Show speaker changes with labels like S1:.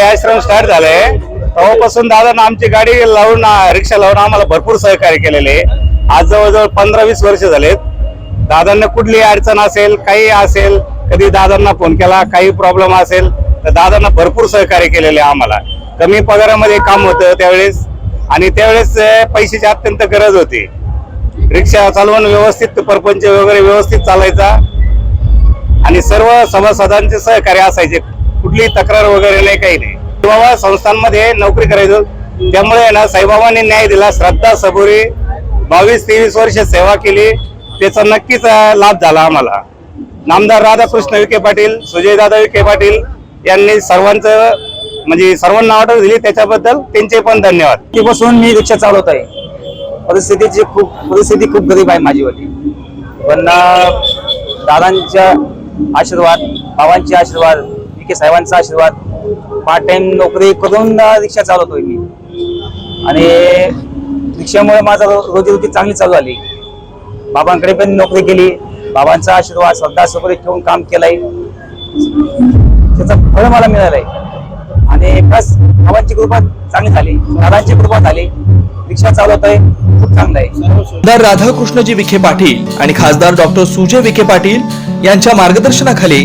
S1: आश्रम start झाले. तेव्हापासून दादानं आमची गाडी लावून रिक्षा लावून आम्हाला भरपूर सहकार्य केलेले. आज जवळजवळ पंधरा वीस वर्ष झालेत. दादांना कुठली अडचण असेल काही असेल कधी दादांना फोन केला काही प्रॉब्लेम असेल तर दादांना भरपूर सहकार्य केलेले आम्हाला. कमी पगारामध्ये काम होतं त्यावेळेस आणि त्यावेळेस पैशाची अत्यंत गरज होती. रिक्षा चालवून व्यवस्थित परपंच वगैरे व्यवस्थित चालायचा. आणि सर्व सभासदांचे सहकार्य असायचे. कुठली तक्रार वगैरे नाही काही नाही. बाबा संस्थांमध्ये नोकरी करायचो. त्यामुळे आहे ना साईबाबांनी न्याय दिला श्रद्धा सबुरी बावीस तेवीस वर्ष सेवा केली. त्याचा नक्कीच लाभ झाला आम्हाला. नामदार राधाकृष्ण विखे पाटील सुजयदादा विखे पाटील यांनी सर्वांचं म्हणजे सर्वांना ऑर्डर दिली. त्याच्याबद्दल त्यांचे पण धन्यवाद.
S2: की बसून मी रिक्षा चालवत आहे. परिस्थितीची खूप परिस्थिती खूप गरीब आहे माझीवाली पण दादांच्या आशीर्वाद बाबांचे आशीर्वाद विखे साहेबांचा आशीर्वाद. पार्ट टाइम नोकरी करून रिक्षा चालवतोय मी. आणि रिक्षामुळे माझा रो- रोजीरोटी चांगली चालू आली बाबांकडे पण नोकरी केली. बाबांचा आशीर्वाद श्रद्धा सबरी ठेवून काम केलंय. त्याचं फळ मला मिळालंय. आणि प्लस बाबांची कृपा चांगली झाली. दादांची कृपा झाली. रिक्षा चालवतोय. खूप चांगलं आहे.
S3: आमदार राधाकृष्णजी विखे पाटील आणि खासदार डॉक्टर सुजय विखे पाटील यांच्या मार्गदर्शनाखाली